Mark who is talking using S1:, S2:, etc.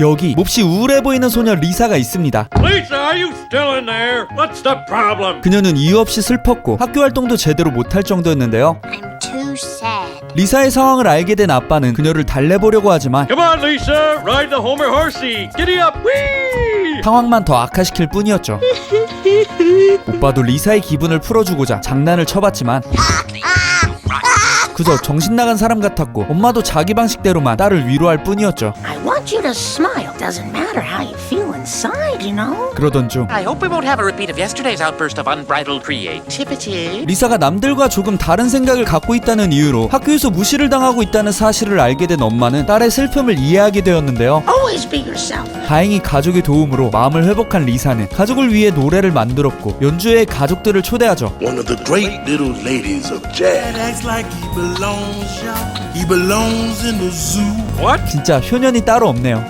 S1: 여기 몹시 우울해 보이는 소녀 리사가 있습니다.
S2: Lisa, are you still in there? What's the problem?
S1: 그녀는 이유 없이 슬펐고 학교 활동도 제대로 못할 정도였는데요.
S3: I'm too sad.
S1: 리사의 상황을 알게 된 아빠는 그녀를 달래보려고 하지만
S2: Come on, Lisa, ride the Homer horsey. Giddy up, whee!
S1: 상황만 더 악화시킬 뿐이었죠. 오빠도 리사의 기분을 풀어주고자 장난을 쳐봤지만 그저 정신 나간 사람 같았고 엄마도 자기 방식대로만 딸을 위로할 뿐이었죠.
S3: I want you to smile. Doesn't matter how you feel inside, you know?
S1: 그러던 중
S4: I hope we won't have a repeat of yesterday's outburst of unbridled creativity.
S1: 리사가 남들과 조금 다른 생각을 갖고 있다는 이유로 학교에서 무시를 당하고 있다는 사실을 알게 된 엄마는 딸의 슬픔을 이해하게 되었는데요.
S3: Always be yourself.
S1: 다행히 가족의 도움으로 마음을 회복한 리사는 가족을 위해 노래를 만들었고 연주회에 가족들을 초대하죠.
S5: one of the great little ladies of jazz.
S6: acts like he belongs, y'all. He belongs in the zoo.
S2: What?
S1: 진짜 효년이 따로 없네요.